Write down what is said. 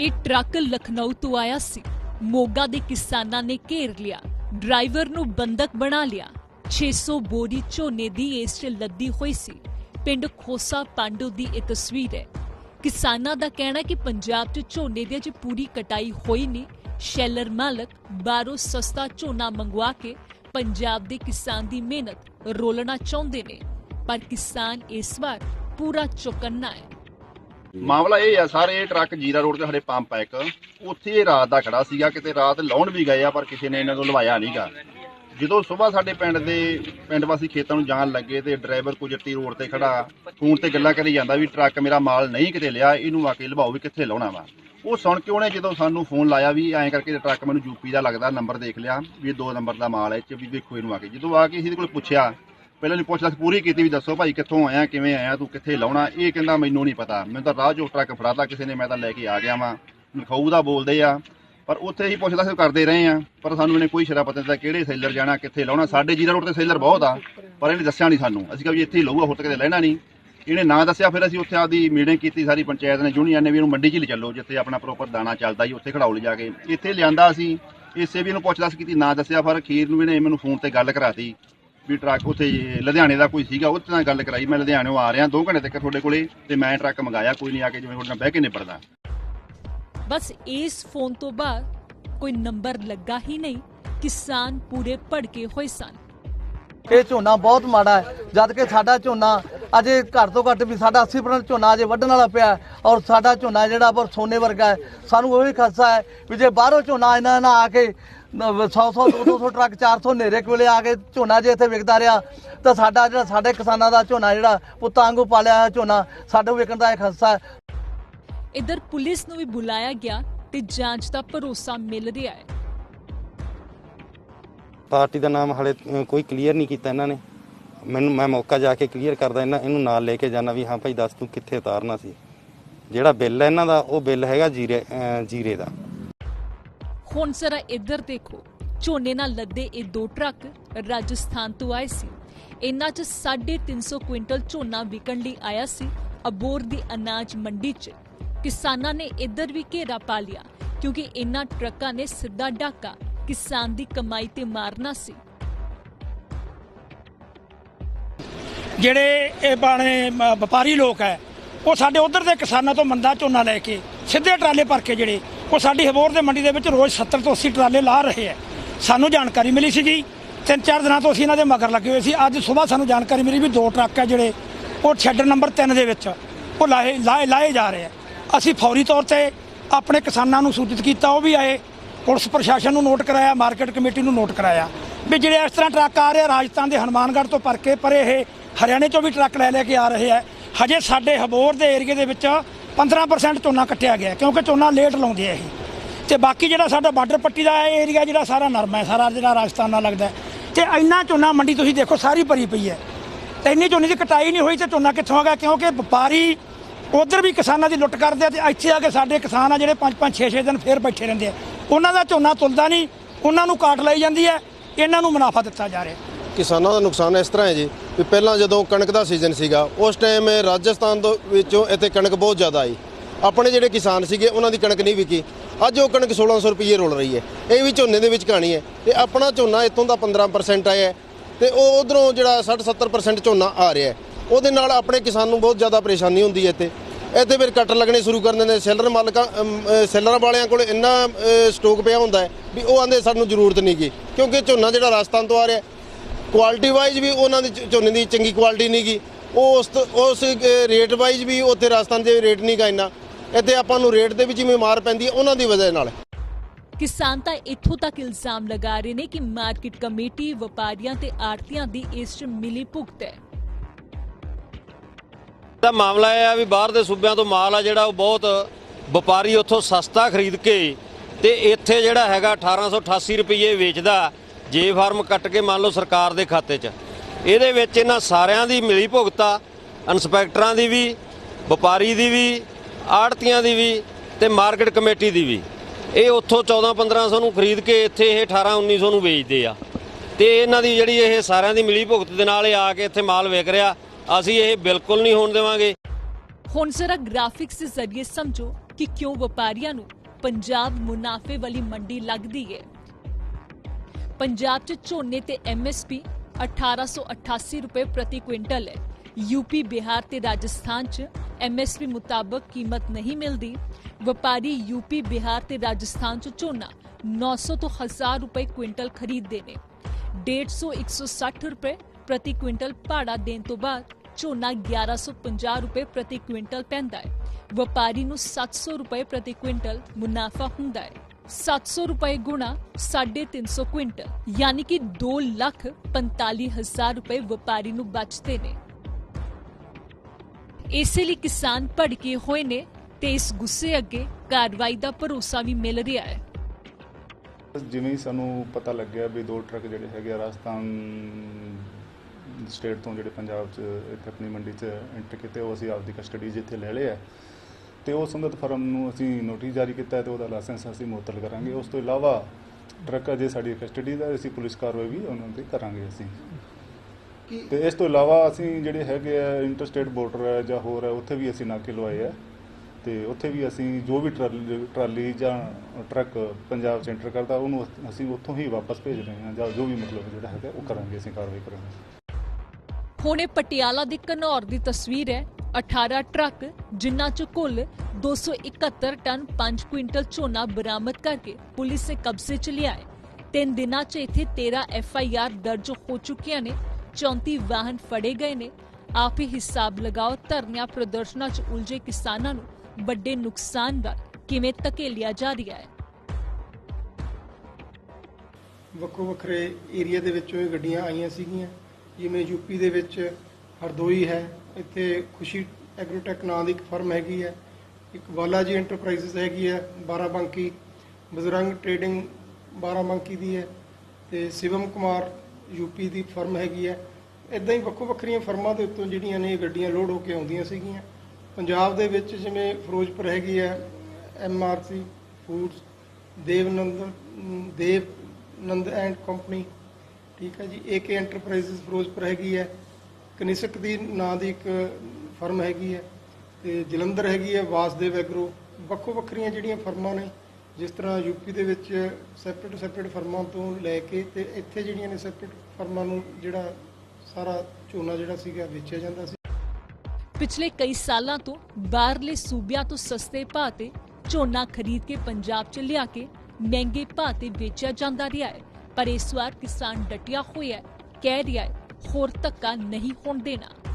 ਇਹ ਟਰੱਕ ਲਖਨਊ ਤੋਂ ਆਇਆ ਸੀ। ਮੋਗਾ ਦੇ ਕਿਸਾਨਾਂ ਨੇ ਘੇਰ ਲਿਆ। ਡਰਾਈਵਰ ਨੂੰ ਬੰਦਕ ਬਣਾ ਲਿਆ। 600 ਬੋਰੀ ਝੋਨੇ ਦੀ ਇਸ 'ਚ ਲੱਦੀ ਹੋਈ ਸੀ। ਪਿੰਡ ਖੋਸਾ ਪਾਂਡੂ ਦੀ ਇਹ ਤਸਵੀਰ ਹੈ। ਕਿਸਾਨਾਂ ਦਾ ਕਹਿਣਾ ਕਿ ਪੰਜਾਬ 'ਚ ਝੋਨੇ ਦੀ ਅਜੇ ਪੂਰੀ ਕਟਾਈ ਹੋਈ ਨਹੀਂ। ਸ਼ੈਲਰ ਮਾਲਕ ਬਾਹਰੋਂ ਸਸਤਾ ਝੋਨਾ ਮੰਗਵਾ ਕੇ ਪੰਜਾਬ ਦੇ ਕਿਸਾਨ ਦੀ ਮਿਹਨਤ ਰੋਲਣਾ ਚਾਹੁੰਦੇ ਨੇ। ਪਰ ਕਿਸਾਨ ਇਸ ਵਾਰ ਪੂਰਾ ਚੁਕੰਨਾ ਹੈ। ਮਾਮਲਾ ਇਹ ਆ, ਸਰ ਇਹ ਟਰੱਕ ਜੀਰਾ ਰੋਡ ਤੇ ਸਾਡੇ ਪੰਪ ਆ ਇੱਕ। ਉੱਥੇ ਇਹ ਰਾਤ ਦਾ ਖੜਾ ਸੀਗਾ, ਕਿਤੇ ਰਾਤ ਲਾਉਣ ਵੀ ਗਏ ਆ, ਪਰ ਕਿਸੇ ਨੇ ਇਹਨਾਂ ਤੋਂ ਲਵਾਇਆ ਨਹੀਂਗਾ ਜਦੋਂ ਸਵੇਰ ਸਾਡੇ ਪਿੰਡ ਦੇ, ਪਿੰਡ ਵਾਸੀ ਖੇਤਾਂ ਨੂੰ ਜਾਣ ਲੱਗੇ ਤੇ ਡਰਾਈਵਰ ਕੁਜਰਤੀ ਰੋਡ ਤੇ ਖੜਾ, ਫੋਨ ਤੇ ਗੱਲਾਂ ਕਰੀ ਜਾਂਦਾ ਵੀ ਟਰੱਕ ਮੇਰਾ ਮਾਲ ਨਹੀਂ ਕਿਤੇ ਲਿਆ, ਇਹਨੂੰ ਆ ਕੇ ਲਵਾਓ ਵੀ ਕਿੱਥੇ ਲਾਉਣਾ ਵਾ। ਉਹ ਸੁਣ ਕੇ ਉਹਨੇ ਜਦੋਂ ਸਾਨੂੰ ਫੋਨ ਲਾਇਆ ਵੀ ਐਂ ਕਰਕੇ ਟਰੱਕ ਮੈਨੂੰ ਯੂਪੀ ਦਾ ਲੱਗਦਾ, ਨੰਬਰ ਦੇਖ ਲਿਆ, ਵੀ ਇਹ ਦੋ ਨੰਬਰ ਦਾ ਮਾਲ ਹੈ 'ਚ ਵੀ ਵੇਖੋ ਇਹਨੂੰ ਆ ਕੇ। ਜਦੋਂ ਆ ਕੇ ਇਹਦੇ ਕੋਲ ਪੁੱਛਿਆ ਪਹਿਲਾਂ ਨਹੀਂ ਪੁੱਛਦਾ ਪੂਰੀ ਕੀਤੀ ਵੀ ਦੱਸੋ ਭਾਈ ਕਿੱਥੋਂ ਆਇਆ, ਕਿਵੇਂ ਆਇਆ, ਤੂੰ ਕਿੱਥੇ ਲਾਉਣਾ? ਇਹ ਕਹਿੰਦਾ ਮੈਨੂੰ ਨਹੀਂ ਪਤਾ। ਮੈਨੂੰ ਤਾਂ ਰਾਹ 'ਚੋਂ ਟਰੱਕ ਫੜਾਤਾ ਕਿਸੇ ਨੇ, ਮੈਂ ਤਾਂ ਲੈ ਕੇ ਆ ਗਿਆ ਵਾਂ। ਲਖਾਊ ਦਾ ਬੋਲਦੇ ਆ। ਪਰ ਉੱਥੇ ਹੀ ਪੁੱਛਦਾ ਸੀ ਕਰਦੇ ਰਹੇ ਆ। ਪਰ ਸਾਨੂੰ ਇਹਨੇ ਕੋਈ ਸ਼ਰਾ ਪਤਾ ਨਹੀਂ ਦਿੱਤਾ ਕਿਹੜੇ ਸੇਲਰ ਜਾਣਾ, ਕਿੱਥੇ ਲਾਉਣਾ। ਸਾਡੇ ਜੀਰਾ ਰੋਡ ਤੇ ਸੇਲਰ ਬਹੁਤ ਆ, ਪਰ ਇਹਨੇ ਦੱਸਿਆ ਨਹੀਂ ਸਾਨੂੰ। ਅਸੀਂ ਕਿਹਾ ਵੀ ਇੱਥੇ ਹੀ ਲਊਗਾ, ਹੋਰ ਤਾਂ ਕਿਤੇ ਲੈਣਾ ਨਹੀਂ। ਇਹਨੇ ਨਾ ਦੱਸਿਆ, ਫਿਰ ਅਸੀਂ ਉੱਥੇ ਆਦੀ ਮੀਟਿੰਗ ਕੀਤੀ ਸਾਰੀ ਪੰਚਾਇਤ ਨੇ ਯੂਨੀਅਨ ਨੇ ਵੀ ਇਹਨੂੰ ਮੰਡੀ 'ਚ ਲੈ ਚੱਲੋ, ਜਿੱਥੇ ਆਪਣਾ ਪ੍ਰੋਪਰ ਦਾਣਾ ਚੱਲਦਾ ਜੀ ਉੱਥੇ ਖੜਾਓ ਲਿਜਾ ਕੇ। ਇੱਥੇ ਲਿਆਂਦਾ ਅਸੀਂ ਇਸੇ ਵੀ ਇਹਨੂੰ ਪੁੱਛ ਦੱਸ ਕੀਤੀ ਨਾ ਦੱਸਿਆ, ਪਰ ਅਖੀਰ ਨੂੰ ਇਹਨੇ ਮੈਨੂੰ ਫੋਨ ਤੇ ਗੱਲ ਕਰਾਤੀ। ਵੀ ਟਰੱਕ ਉੱਥੇ ਲੁਧਿਆਣੇ ਦਾ ਕੋਈ ਸੀਗਾ ਉਹਦੇ ਨਾਲ ਗੱਲ ਕਰਾਈ ਮੈਂ ਲੁਧਿਆਣੇੋਂ ਆ ਰਿਹਾ 2 ਘੰਟੇ ਤੱਕ ਤੁਹਾਡੇ ਕੋਲੇ ਤੇ ਮੈਂ ਟਰੱਕ ਮੰਗਾਇਆ ਕੋਈ ਨਹੀਂ ਆ ਕੇ ਜਿਵੇਂ ਤੁਹਾਡੇ ਨਾਲ ਬਹਿ ਕੇ ਨਿਬੜਦਾ। ਬਸ ਇਸ ਫੋਨ ਤੋਂ ਬਾਅਦ ਕੋਈ ਨੰਬਰ ਲੱਗਾ ਹੀ ਨਹੀਂ ਕਿਸਾਨ ਪੂਰੇ ਭੜਕੇ ਹੋਏ ਸਨ। ਇਹ ਝੋਨਾ ਬਹੁਤ ਮਾੜਾ ਹੈ ਜਦ ਕਿ ਸਾਡਾ ਝੋਨਾ ਅਜੇ ਘੱਟ ਤੋਂ ਘੱਟ ਵੀ ਸਾਡਾ 80% ਝੋਨਾ ਅਜੇ ਵੱਢਣ ਵਾਲਾ ਪਿਆ ਹੈ ਔਰ ਸਾਡਾ ਝੋਨਾ ਜਿਹੜਾ ਪਰ ਸੋਨੇ ਵਰਗਾ ਹੈ ਸਾਨੂੰ ਉਹ ਵੀ ਖਸਾ ਹੈ ਵੀ ਜੇ ਬਾਹਰੋਂ ਝੋਨਾ ਇਹਨਾਂ ਨਾਲ ਆ ਕੇ 100 100 200 ਟਰੱਕ 400 ਨੇਰੇ ਕੋਲੇ ਆ ਕੇ ਝੋਨਾ ਜੇ ਇੱਥੇ ਵਿਕਦਾ ਰਿਹਾ ਤਾਂ ਸਾਡਾ ਜਿਹੜਾ ਸਾਡੇ ਕਿਸਾਨਾਂ ਦਾ ਝੋਨਾ ਜਿਹੜਾ ਪੁੱਤਾਂ ਵਾਂਗੂ ਪਾਲਿਆ ਝੋਨਾ ਸਾਡੇ ਵਿਕਣ ਦਾ ਇਹ ਖਸਾ ਹੈ। ਇਧਰ ਪੁਲਿਸ ਨੂੰ ਵੀ ਬੁਲਾਇਆ ਗਿਆ ਤੇ ਜਾਂਚ ਦਾ ਭਰੋਸਾ ਮਿਲ ਰਿਹਾ ਹੈ। ਪਾਰਟੀ ਦਾ ਨਾਮ ਹਲੇ ਕੋਈ ਕਲੀਅਰ ਨਹੀਂ ਕੀਤਾ ਇਹਨਾਂ ਨੇ। ਮੈਨੂੰ ਮੈਂ ਮੌਕਾ ਜਾ ਕੇ ਕਲੀਅਰ ਕਰਦਾ ਇਹਨਾਂ ਇਹਨੂੰ ਨਾਲ ਲੈ ਕੇ ਜਾਣਾ ਵੀ ਹਾਂ ਭਾਈ ਦੱਸ ਤੂੰ ਕਿੱਥੇ ਉਤਾਰਨਾ ਸੀ। ਜਿਹੜਾ ਬਿੱਲ ਹੈ ਇਹਨਾਂ ਦਾ ਉਹ ਬਿੱਲ ਹੈਗਾ ਜੀਰੇ ਜੀਰੇ ਦਾ। ਹੁਣ ਜ਼ਰਾ ਇੱਧਰ ਦੇਖੋ। ਝੋਨੇ ਨਾਲ ਲੱਦੇ ਇਹ ਦੋ ਟਰੱਕ ਰਾਜਸਥਾਨ ਤੋਂ ਆਏ ਸੀ। ਇਨ੍ਹਾਂ 'ਚ 350 ਕੁਇੰਟਲ ਝੋਨਾ ਵਿਕਣ ਲਈ ਆਇਆ ਸੀ। ਅਬੋਰ ਦੀ ਅਨਾਜ ਮੰਡੀ 'ਚ ਕਿਸਾਨਾਂ ਨੇ ਇੱਧਰ ਵੀ ਘੇਰਾ ਪਾ ਲਿਆ, ਕਿਉਂਕਿ ਇਨ੍ਹਾਂ ਟਰੱਕਾਂ ਨੇ ਸਿੱਧਾ ਡਾਕਾ ਕਿਸਾਨ ਦੀ ਕਮਾਈ ਤੇ ਮਾਰਨਾ ਸੀ। ਜਿਹੜੇ ਇਹ ਬਾਣੇ ਵਪਾਰੀ ਲੋਕ ਹੈ, ਉਹ ਸਾਡੇ ਉਧਰ ਦੇ ਕਿਸਾਨਾਂ ਤੋਂ ਮੰਦਾ ਝੋਨਾ ਲੈ ਕੇ ਸਿੱਧੇ ਟਰਾਲੇ ਭਰ ਕੇ ਜਿਹੜੇ ਉਹ ਸਾਡੀ ਹਬੋਰ ਦੇ ਮੰਡੀ ਦੇ ਵਿੱਚ ਰੋਜ਼ 70 ਤੋਂ 80 ਟਰਾਲੇ ਲਾ ਰਹੇ ਹੈ। ਸਾਨੂੰ ਜਾਣਕਾਰੀ ਮਿਲੀ ਸੀ ਜੀ ਤਿੰਨ ਚਾਰ ਦਿਨਾਂ ਤੋਂ ਅਸੀਂ ਇਹਨਾਂ ਦੇ ਮਗਰ ਲੱਗੇ ਹੋਏ ਸੀ। ਅੱਜ ਸਵੇਰ ਸਾਨੂੰ ਜਾਣਕਾਰੀ ਮਿਲੀ ਵੀ ਦੋ ਟਰੱਕ ਹੈ ਜਿਹੜੇ ਉਹ ਸ਼ੈੱਡ ਨੰਬਰ 3 ਦੇ ਵਿੱਚ ਉਹ ਲਾਏ ਲਾਏ ਲਾਏ ਜਾ ਰਹੇ ਆ ਅਸੀਂ ਫੌਰੀ ਤੌਰ ਤੇ ਆਪਣੇ ਕਿਸਾਨਾਂ ਨੂੰ ਸੂਚਿਤ ਕੀਤਾ, ਉਹ ਵੀ ਆਏ। ਪੁਲਿਸ ਪ੍ਰਸ਼ਾਸਨ ਨੂੰ ਨੋਟ ਕਰਾਇਆ, ਮਾਰਕੀਟ ਕਮੇਟੀ ਨੂੰ ਨੋਟ ਕਰਾਇਆ। ਵੀ ਜਿਹੜੇ ਇਸ ਤਰ੍ਹਾਂ ਟਰੱਕ ਆ ਰਹੇ ਆ, ਰਾਜਸਥਾਨ ਦੇ ਹਨੂਮਾਨਗੜ੍ਹ ਤੋਂ ਪਰ ਕੇ ਪਰ ਇਹ ਹਰਿਆਣੇ ਚੋਂ ਵੀ ਟਰੱਕ ਲੈ ਲੈ ਕੇ ਆ ਰਹੇ ਆ ਹਜੇ ਸਾਡੇ ਹਬੋਰ ਦੇ ਏਰੀਏ ਦੇ ਵਿੱਚ 15% ਝੋਨਾ ਕੱਟਿਆ ਗਿਆ, ਕਿਉਂਕਿ ਝੋਨਾ ਲੇਟ ਲਾਉਂਦੇ ਆ ਇਹ। ਤੇ ਬਾਕੀ ਜਿਹੜਾ ਸਾਡਾ ਬਾਰਡਰ ਪੱਟੀ ਦਾ ਏਰੀਆ ਜਿਹੜਾ ਸਾਰਾ ਨਰਮ ਹੈ, ਸਾਰਾ ਜਿਹੜਾ ਰਾਜਸਥਾਨ ਨਾਲ ਲੱਗਦਾ ਹੈ। ਤੇ ਇੰਨਾ ਝੋਨਾ ਮੰਡੀ ਤੁਸੀਂ ਦੇਖੋ, ਸਾਰੀ ਭਰੀ ਪਈ ਹੈ। ਤੇ ਇੰਨੀ ਝੋਨੇ ਦੀ ਕਟਾਈ ਨਹੀਂ ਹੋਈ ਤੇ ਝੋਨਾ ਕਿੱਥੋਂ ਆ ਗਿਆ, ਕਿਉਂਕਿ ਵਪਾਰੀ ਉਧਰ ਵੀ ਕਿਸਾਨਾਂ ਦੀ ਲੁੱਟ ਕਰਦੇ ਆ ਤੇ ਇੱਥੇ ਆ ਕੇ ਸਾਡੇ ਕਿਸਾਨ ਆ ਜਿਹੜੇ 5-5 6-6 ਦਿਨ ਫੇਰ ਬੈਠੇ ਰਹਿੰਦੇ ਆ। ਉਹਨਾਂ ਦਾ ਝੋਨਾ ਤੁਲਦਾ ਨਹੀਂ, ਉਹਨਾਂ ਨੂੰ ਕਾਟ ਲਈ ਜਾਂਦੀ ਹੈ, ਇਹਨਾਂ ਨੂੰ ਮੁਨਾਫਾ ਦਿੱਤਾ ਜਾ ਰਿਹਾ। ਕਿਸਾਨਾਂ ਦਾ ਨੁਕਸਾਨ ਇਸ ਤਰ੍ਹਾਂ ਹੈ ਜੀ ਵੀ ਪਹਿਲਾਂ ਜਦੋਂ ਕਣਕ ਦਾ ਸੀਜ਼ਨ ਸੀਗਾ ਉਸ ਟਾਈਮ ਰਾਜਸਥਾਨ ਤੋਂ ਵਿੱਚੋਂ ਇੱਥੇ ਕਣਕ ਬਹੁਤ ਜ਼ਿਆਦਾ ਆਈ। ਆਪਣੇ ਜਿਹੜੇ ਕਿਸਾਨ ਸੀਗੇ ਉਹਨਾਂ ਦੀ ਕਣਕ ਨਹੀਂ ਵਿਕੀ। ਅੱਜ ਉਹ ਕਣਕ 1600 ਰੁਪਏ ਰੋਲ ਰਹੀ ਹੈ। ਇਹ ਵੀ ਝੋਨੇ ਦੇ ਵਿੱਚ ਕਹਾਣੀ ਹੈ। ਤੇ ਆਪਣਾ ਝੋਨਾ ਇੱਥੋਂ ਦਾ 15% ਆਇਆ ਹੈ। ਤੇ ਉਹ ਉਧਰੋਂ ਜਿਹੜਾ 60-70% ਝੋਨਾ ਆ ਰਿਹਾ ਉਹਦੇ ਨਾਲ ਆਪਣੇ ਕਿਸਾਨ ਨੂੰ ਬਹੁਤ ਜ਼ਿਆਦਾ ਪਰੇਸ਼ਾਨੀ ਹੁੰਦੀ ਹੈ ਇੱਥੇ। ਇੱਥੇ ਫਿਰ ਕੱਟ ਲੱਗਣੇ ਸ਼ੁਰੂ ਕਰ ਦਿੰਦੇ ਸੈਲਰ ਮਾਲਕਾਂ ਸੈਲਰਾਂ ਵਾਲਿਆਂ ਕੋਲ ਇੰਨਾ ਅ, ਸਟਾਕ ਪਿਆ ਹੁੰਦਾ ਵੀ ਉਹ ਆਂਦੇ ਸਾਨੂੰ ਜ਼ਰੂਰਤ ਨਹੀਂ ਗਈ ਕਿਉਂਕਿ ਝੋਨਾ ਜਿਹੜਾ ਰਾਜਸਥਾਨ ਤੋਂ ਆ ਰਿਹਾ ਕੁਆਲਿਟੀ ਵਾਈਜ਼ ਵੀ ਉਹਨਾਂ ਦੀ ਝੋਨੇ ਦੀ ਚੰਗੀ ਕੁਆਲਿਟੀ ਨਹੀਂ ਗੀ। ਉਹ ਉਸ ਉਸ ਰੇਟ ਵਾਈਜ਼ ਵੀ ਉੱਥੇ ਰਾਜਸਥਾਨ ਦੇ ਰੇਟ ਨਹੀਂ ਗਾ ਇੰਨਾ। ਇੱਥੇ ਆਪਾਂ ਨੂੰ ਰੇਟ ਦੇ ਵਿੱਚ ਵੀ ਮਾਰ ਪੈਂਦੀ ਹੈ ਉਹਨਾਂ ਦੀ ਵਜ੍ਹਾ ਨਾਲ। ਕਿਸਾਨ ਤਾਂ ਇੱਥੋਂ ਤੱਕ ਇਲਜ਼ਾਮ ਲਗਾ ਰਹੇ ਨੇ ਕਿ ਮਾਰਕੀਟ ਕਮੇਟੀ ਵਪਾਰੀਆਂ ਤੇ ਆੜਤੀਆਂ ਦੀ ਇਸ 'ਚ ਮਿਲੀ ਭੁਗਤ ਹੈ। ਦਾ ਮਾਮਲਾ ਇਹ ਆ ਵੀ ਬਾਹਰ ਦੇ ਸੂਬਿਆਂ ਤੋਂ ਮਾਲ ਆ ਜਿਹੜਾ ਉਹ ਬਹੁਤ ਵਪਾਰੀ ਉੱਥੋਂ ਸਸਤਾ ਖਰੀਦ ਕੇ ਤੇ ਇੱਥੇ ਜਿਹੜਾ ਹੈਗਾ 1888 ਰੁਪਏ ਵੇਚਦਾ। ਜੇ ਫਾਰਮ ਕੱਟ ਕੇ ਮੰਨ ਲਓ ਸਰਕਾਰ ਦੇ ਖਾਤੇ 'ਚ, ਇਹਦੇ ਵਿੱਚ ਇਹਨਾਂ ਸਾਰਿਆਂ ਦੀ ਮਿਲੀ ਭੁਗਤਾ, ਇਨਸਪੈਕਟਰਾਂ ਦੀ ਵੀ, ਵਪਾਰੀ ਦੀ ਵੀ, ਆੜਤੀਆਂ ਦੀ ਵੀ ਤੇ ਮਾਰਕੀਟ ਕਮੇਟੀ ਦੀ ਵੀ। ਇਹ ਉੱਥੋਂ 14 1500 ਨੂੰ ਖਰੀਦ ਕੇ ਇੱਥੇ ਇਹ 18 1900 ਨੂੰ ਵੇਚਦੇ ਆ। ਤੇ ਇਹਨਾਂ ਦੀ ਜਿਹੜੀ ਇਹ ਸਾਰਿਆਂ ਦੀ ਮਿਲੀ ਭੁਗਤ ਦੇ ਨਾਲ ਇਹ ਆ ਕੇ ਇੱਥੇ ਮਾਲ ਵਿਕ ਰਿਹਾ, ਅਸੀਂ ਇਹ ਬਿਲਕੁਲ ਨਹੀਂ ਹੋਣ ਦੇਵਾਂਗੇ। ਹੁਣ ਜ਼ਰਾ ਗ੍ਰਾਫਿਕਸ ਦੇ ਜ਼ਰੀਏ ਸਮਝੋ ਕਿ ਕਿਉਂ ਵਪਾਰੀਆਂ ਨੂੰ ਪੰਜਾਬ ਮੁਨਾਫੇ ਵਾਲੀ ਮੰਡੀ ਲੱਗਦੀ ਹੈ ਪੰਜਾਬ 'ਚ ਝੋਨੇ ਤੇ ਐਮਐਸਪੀ 1888 ਰੁਪਏ ਪ੍ਰਤੀ ਕੁਇੰਟਲ ਹੈ। ਯੂਪੀ ਬਿਹਾਰ ਤੇ ਰਾਜਸਥਾਨ 'ਚ ਐਮਐਸਪੀ ਮੁਤਾਬਕ ਕੀਮਤ ਨਹੀਂ ਮਿਲਦੀ। ਵਪਾਰੀ ਯੂਪੀ ਬਿਹਾਰ ਤੇ ਰਾਜਸਥਾਨ 'ਚ ਝੋਨਾ 900 ਤੋਂ 1000 ਰੁਪਏ ਕੁਇੰਟਲ ਖਰੀਦਦੇ ਨੇ। 150 160 ਰੁਪਏ ਪ੍ਰਤੀ ਕੁਇੰਟਲ ਭਾੜਾ ਦੇਣ ਤੋਂ ਬਾਅਦ ਝੋਨਾ 1150 ਰੁਪਏ ਪ੍ਰਤੀ ਕੁਇੰਟਲ ਪੈਂਦਾ ਹੈ। ਵਪਾਰੀ ਨੂੰ 700 ਰੁਪਏ ਪ੍ਰਤੀ ਕੁਇੰਟਲ ਮੁਨਾਫਾ ਹੁੰਦਾ ਹੈ। 700 ਰੁਪਏ ਗੁਣਾ 350 ਕੁਇੰਟਲ, ਯਾਨੀ ਕਿ 2 ਲੱਖ 45 ਰੁਪਏ ਵਪਾਰੀ ਨੂੰ ਬਚਦੇ ਨੇ। ਇਸੇ ਲਈ ਕਿਸਾਨ ਭੜਕੇ ਹੋਏ ਨੇ ਤੇ ਇਸ ਗੁੱਸੇ ਅੱਗੇ ਕਾਰਵਾਈ ਦਾ ਭਰੋਸਾ ਵੀ ਮਿਲ ਰਿਹਾ ਹੈ। ਜਿਵੇਂ ਹੀ ਸਾਨੂੰ ਪਤਾ ਲੱਗਿਆ ਵੀ ਦੋ ਟਰੱਕ ਜਿਹੜੇ ਹੈਗੇ ਆ ਰਾਜਸਥਾਨ ਸਟੇਟ ਤੋਂ ਜਿਹੜੇ ਪੰਜਾਬ 'ਚ ਇੱਥੇ ਆਪਣੀ ਮੰਡੀ 'ਚ ਐਂਟਰ ਕੀਤੇ, ਉਹ ਅਸੀਂ ਆਪਦੀ ਕਸਟਡੀ 'ਚ ਲੈ ਲਏ ਆ ਤੇ ਉਹ ਸੰਗਤ ਫਰਮ ਨੂੰ ਅਸੀਂ ਨੋਟਿਸ ਜਾਰੀ ਕੀਤਾ ਹੈ ਤੇ ਉਹਦਾ ਲਾਇਸੈਂਸ ਅਸੀਂ ਮੁਅੱਤਲ ਕਰਾਂਗੇ। ਉਸ ਤੋਂ ਇਲਾਵਾ ਟਰੱਕ ਅਜੇ ਸਾਡੀ ਕਸਟਡੀ ਦਾ ਅਸੀਂ ਪੁਲਿਸ ਕਾਰਵਾਈ ਵੀ ਉਹਨਾਂ ਤੇ ਕਰਾਂਗੇ ਅਸੀਂ। ਤੇ ਇਸ ਤੋਂ ਇਲਾਵਾ ਅਸੀਂ ਜਿਹੜੇ ਹੈਗੇ ਆ ਇੰਟਰਸਟੇਟ ਬਾਰਡਰ ਹੈ ਜਾਂ ਹੋਰ ਹੈ ਉੱਥੇ ਵੀ ਅਸੀਂ ਨਾਕੇ ਲਵਾਏ ਆ। ਤੇ ਉੱਥੇ ਵੀ ਅਸੀਂ ਜੋ ਵੀ ਟਰਾਲੀ ਟਰਾਲੀ ਜਾਂ ਟਰੱਕ ਪੰਜਾਬ ਚ ਐਂਟਰ ਕਰਦਾ ਉਹਨੂੰ ਅਸੀਂ ਉੱਥੋਂ ਹੀ ਵਾਪਸ ਭੇਜ ਰਹੇ ਹਾਂ ਜਾਂ ਜੋ ਵੀ ਮਤਲਬ ਜਿਹੜਾ ਹੈਗਾ ਉਹ ਕਰਾਂਗੇ ਅਸੀਂ ਕਾਰਵਾਈ ਕਰਾਂਗੇ। ਹੁਣੇ ਪਟਿਆਲਾ ਦੇ ਘਨੌਰ ਦੀ ਤਸਵੀਰ ਹੈ। 18 ਟਰੱਕ, ਜਿਨ੍ਹਾਂ 'ਚ ਕੁੱਲ 271 ਟਨ 5 ਕੁਇੰਟਲ ਝੋਨਾ ਬਰਾਮਦ ਕਰਕੇ ਪੁਲਿਸ ਨੇ ਕਬਜ਼ੇ 'ਚ ਲਿਆ ਹੈ। ਤਿੰਨ ਦਿਨਾਂ 'ਚ ਇੱਥੇ 13 ਐਫ ਆਈ ਆਰ ਦਰਜ ਹੋ ਚੁੱਕੀਆਂ ਨੇ। 34 ਵਾਹਨ ਫੜੇ ਗਏ ਨੇ। ਆਪ ਹੀ ਹਿਸਾਬ ਲਗਾਓ, ਧਰਨਿਆਂ ਪ੍ਰਦਰਸ਼ਨਾਂ 'ਚ ਉਲਝੇ ਕਿਸਾਨਾਂ ਨੂੰ ਵੱਡੇ ਨੁਕਸਾਨ ਵੱਲ ਕਿਵੇਂ ਧਕੇਲਿਆ ਜਾ ਰਿਹਾ ਹੈ। ਵੱਖੋ ਵੱਖਰੇ ਏਰੀਆ ਦੇ ਵਿੱਚੋਂ ਇਹ ਗੱਡੀਆਂ ਆਈਆਂ ਸੀਗੀਆਂ। ਜਿਵੇਂ ਯੂਪੀ ਦੇ ਵਿੱਚ ਹਰਦੋਈ ਹੈ ਇੱਥੇ ਖੁਸ਼ੀ ਐਗਰੋਟੈਕ ਨਾਂ ਦੀ ਇੱਕ ਫਰਮ ਹੈਗੀ ਹੈ, ਇੱਕ ਵਾਲਾ ਜੀ ਐਂਟਰਪ੍ਰਾਈਜ਼ਸ ਹੈਗੀ ਹੈ ਬਾਰਾਬੰਕੀ ਬਜ਼ਰੰਗ ਟ੍ਰੇਡਿੰਗ ਬਾਰਾਬੰਕੀ ਦੀ ਹੈ ਤੇ ਸ਼ਿਵਮ ਕੁਮਾਰ ਯੂਪੀ ਦੀ ਫਰਮ ਹੈਗੀ ਹੈ। ਇਦਾਂ ਹੀ ਵੱਖੋ ਵੱਖਰੀਆਂ ਫਰਮਾਂ ਦੇ ਉੱਤੋਂ ਜਿਹੜੀਆਂ ਨੇ ਇਹ ਗੱਡੀਆਂ ਲੋਡ ਹੋ ਕੇ ਆਉਂਦੀਆਂ ਸੀਗੀਆਂ। ਪੰਜਾਬ ਦੇ ਵਿੱਚ ਜਿਵੇਂ ਫਿਰੋਜ਼ਪੁਰ ਹੈਗੀ ਹੈ, M R C, foods, Devnand Dev Nand and company, ਠੀਕ ਹੈ ਜੀ ਏਕੇ ਐਂਟਰਪ੍ਰਾਈਜ਼ਸ ਫਿਰੋਜ਼ਪੁਰ ਹੈਗੀ ਹੈ। ਕਨਿਸ਼ਕ ਦੀ ਨਾਂ ਦੀ ਇੱਕ ਫਰਮ ਹੈਗੀ ਹੈ ਤੇ ਜਲੰਧਰ ਹੈਗੀ ਹੈ, ਵਾਸਦੇਵ ਐਗਰੋ। ਵੱਖੋ ਵੱਖਰੀਆਂ ਜਿਹੜੀਆਂ ਫਰਮਾਂ ਨੇ, ਜਿਸ ਤਰ੍ਹਾਂ ਯੂਪੀ ਦੇ ਵਿੱਚ ਸੈਪਰੇਟ ਸੈਪਰੇਟ ਫਰਮਾਂ ਤੋਂ ਲੈ ਕੇ ਤੇ ਇੱਥੇ ਜਿਹੜੀਆਂ ਨੇ ਸੈਪਰੇਟ ਫਰਮਾਂ ਨੂੰ ਜਿਹੜਾ ਸਾਰਾ ਝੋਨਾ ਜਿਹੜਾ ਸੀਗਾ ਵੇਚਿਆ ਜਾਂਦਾ ਸੀ। ਪਿਛਲੇ ਕਈ ਸਾਲਾਂ ਤੋਂ ਬਾਹਰਲੇ ਸੂਬਿਆਂ ਤੋਂ ਸਸਤੇ ਭਾਅ ਤੇ ਝੋਨਾ ਖਰੀਦ ਕੇ ਪੰਜਾਬ 'ਚ ਲਿਆ ਕੇ ਮਹਿੰਗੇ ਭਾਅ ਤੇ ਵੇਚਿਆ ਜਾਂਦਾ ਰਿਹਾ ਹੈ। ਪਰ ਇਸ ਵਾਰ ਕਿਸਾਨ ਡਟਿਆ ਹੋਇਆ ਕਹਿ ਰਿਹਾ ਹੈ ਹੋਰ ਧੱਕਾ ਨਹੀਂ ਹੋਣ ਦੇਣਾ।